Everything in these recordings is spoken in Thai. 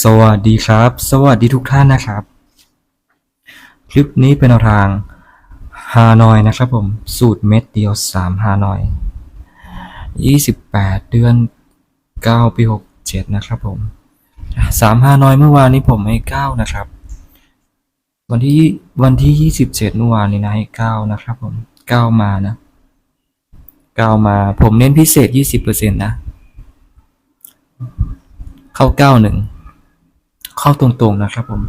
สวัสดีครับ สวัสดีทุกท่านนะครับ คลิปนี้เป็นแนวทางฮานอยนะครับผม สูตรเม็ดเดียว3ฮานอย28เดือน9ปี67นะครับผม3ฮานอยเมื่อวานนี้ผมให้9นะครับ วันที่วันที่27เมื่อวานนี้นะให้9นะครับผม9มานะ9มาผมเน้นพิเศษ20%นะเข้า91 เข้าตรงๆนะครับผม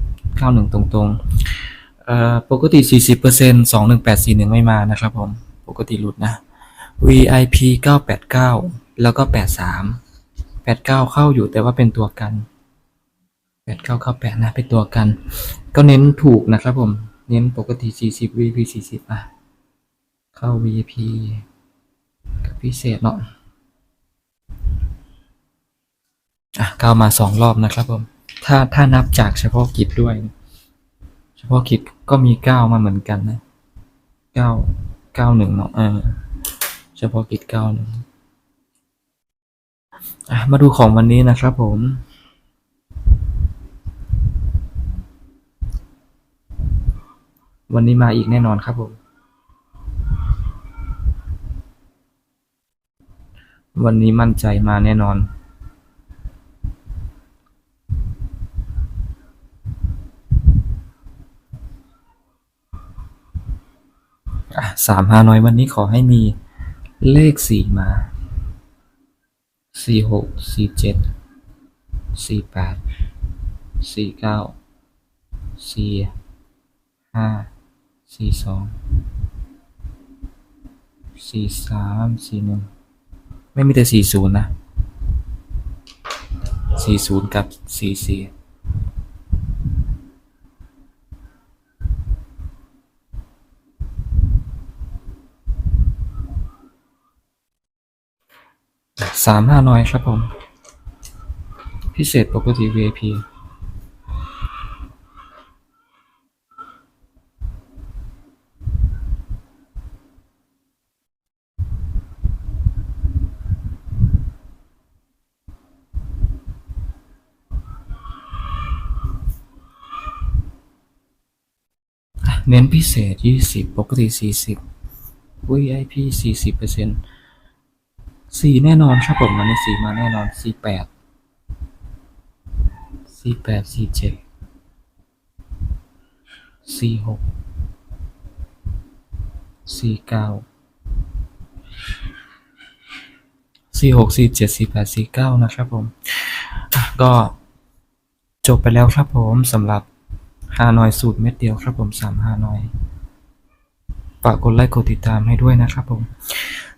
91ตรงๆเอ่อปกติ 40% 21841 ไม่มานะครับผม ปกติหลุดนะ VIP 989 แล้วก็ 83 89 เข้าอยู่แต่ว่าเป็นตัวกัน 89เข้า8นะเป็นตัวกัน ก็เน้นถูกนะครับผม เน้นปกติ 40 VIP 40 อะ เข้า VIP กับพิเศษเนาะอะก้าวมาสองรอบนะครับผม ถ้าถ้านับจากเฉพาะกิจด้วย เฉพาะกิจก็มีเก้ามาเหมือนกันนะเก้าเก้าหนึ่งเนาะเออเฉพาะกิจเก้าหนึ่งมาดูของวันนี้นะครับผมวันนี้มาอีกแน่นอนครับผม วันนี้มั่นใจมาแน่นอน สามฮานอยวันนี้ขอให้มีเลขสี่มาสี่หกสี่เจ็ดสี่แปดสี่เก้าสี่ห้าสี่สองสี่สามสี่หนึ่งไม่มีแต่สี่ศูนย์นะสี่ศูนย์กับสี่สี่ สามห้าน้อยครับผม พิเศษปกติ VIP อะเน้นพิเศษ 20 ปกติ 40 VIP 40เปอร์เซ็นต์ สี่แน่นอนครับผมมันในสี่มาแน่นอนสี่แปดสี่แปดสี่เจ็ดสี่หกสี่เก้าสี่หกสี่เจ็ดสี่แปดสี่เก้านะครับผม ก็จบไปแล้วครับผมสำหรับฮานอยสูตรเม็ดเดียวครับผมสามฮานอย ฝากกดไลค์กดติดตามให้ด้วยนะครับผม